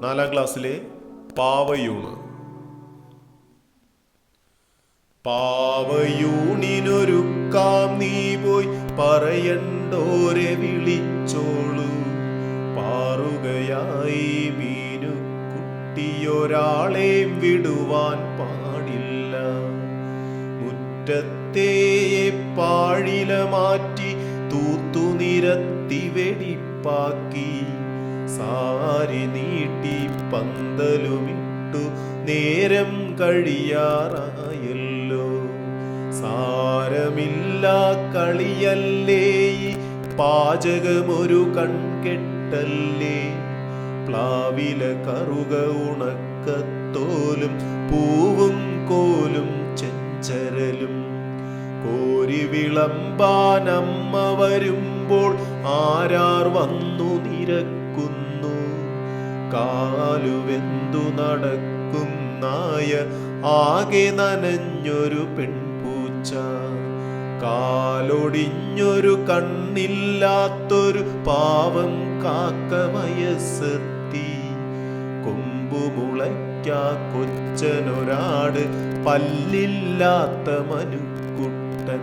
നാലാം ക്ലാസ്സിലെ പാവയൂണ്. പാവയൂണിനൊരുക്കാം നീ പോയി പറയണ്ടോരെ വിളിച്ചോളൂ. പാറുകയായി മീനു കുട്ടിയൊരാളെയും വിടുവാൻ പാടില്ല. മുറ്റത്തെ പാഴില മാറ്റി തൂത്തു നിരത്തി വെടിപ്പാക്കി. സാരി നീട്ടി പന്തലുമിട്ടു നേരം കഴിയാറായല്ലോ. സാരമില്ല കളിയല്ലേ പാചകമൊരു കൺകെട്ടല്ലേ. പ്ലാവില കറുക ഉണക്കത്തോലും പൂവും കോലും ചെഞ്ചരലും. കോരി വിളമ്പാനമ്മ വരുമ്പോൾ ആരാർ വന്നു നിരക്കുന്നു കാലുവെന്തു നടക്കും നായ ആകെ നനഞ്ഞൊരു പെൺപൂച്ച. കാലൊടിഞ്ഞൊരു കണ്ണില്ലാത്തൊരു പാവം കാക്ക വയസ്സെത്തി. കൊമ്പുമുളയ്ക്കാ കൊച്ചനൊരാട് പല്ലില്ലാത്ത മനുക്കുട്ടൻ.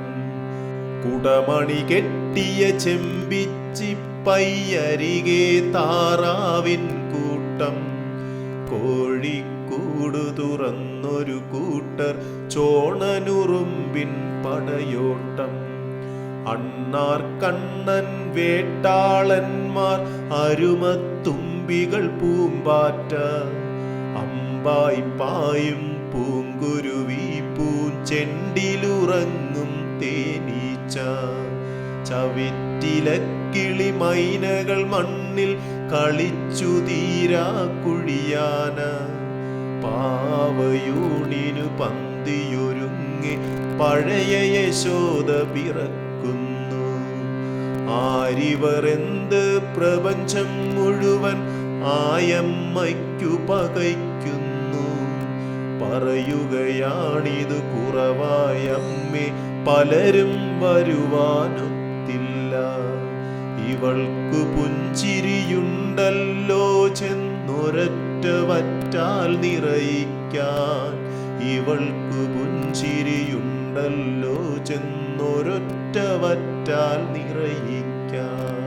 കുടമണി കെട്ടിയ ചെമ്പിച്ചി പയ്യരികെ താറാവിൻ കൂട്ടം. കോഴിക്കൂട് തുറന്നൊരു കൂട്ടർ ചോണനുറുമ്പിൻ പടയോട്ടം. അണ്ണാർ കണ്ണൻ വേട്ടാളന്മാർ അരുമത്തുമ്പികൾ പൂമ്പാറ്റ. അമ്പായി പായും പൂങ്കുരുവി പൂഞ്ചെണ്ടിലുറങ്ങും തേനീച്ച. ചവിറ്റിലക്കിളി മൈനകൾ മണ്ണിൽ കളിച്ചു തീരാ കുഴിയാന. പാവയൂണിനു പന്തിയൊരുങ്ങി പഴയ യശോദ പിറക്കുന്നു. ആരിവരെന്ത് പ്രപഞ്ചം മുഴുവൻ ആയമ്മയ്ക്കു പകയ്ക്കുന്നു. പറയുകയാണിത് കുറവായമ്മേ പലരും വരുവാനൊത്തില്ല ഇവൾക്കു പുഞ്ചിരിയുണ്ടല്ലോ. ചെന്നൊരൊറ്റ വറ്റാൽ നിറയിക്കാൻ ഇവൾക്കു പുഞ്ചിരിയുണ്ടല്ലോ. ചെന്നൊരൊറ്റ വറ്റാൽ നിറയിക്കാൻ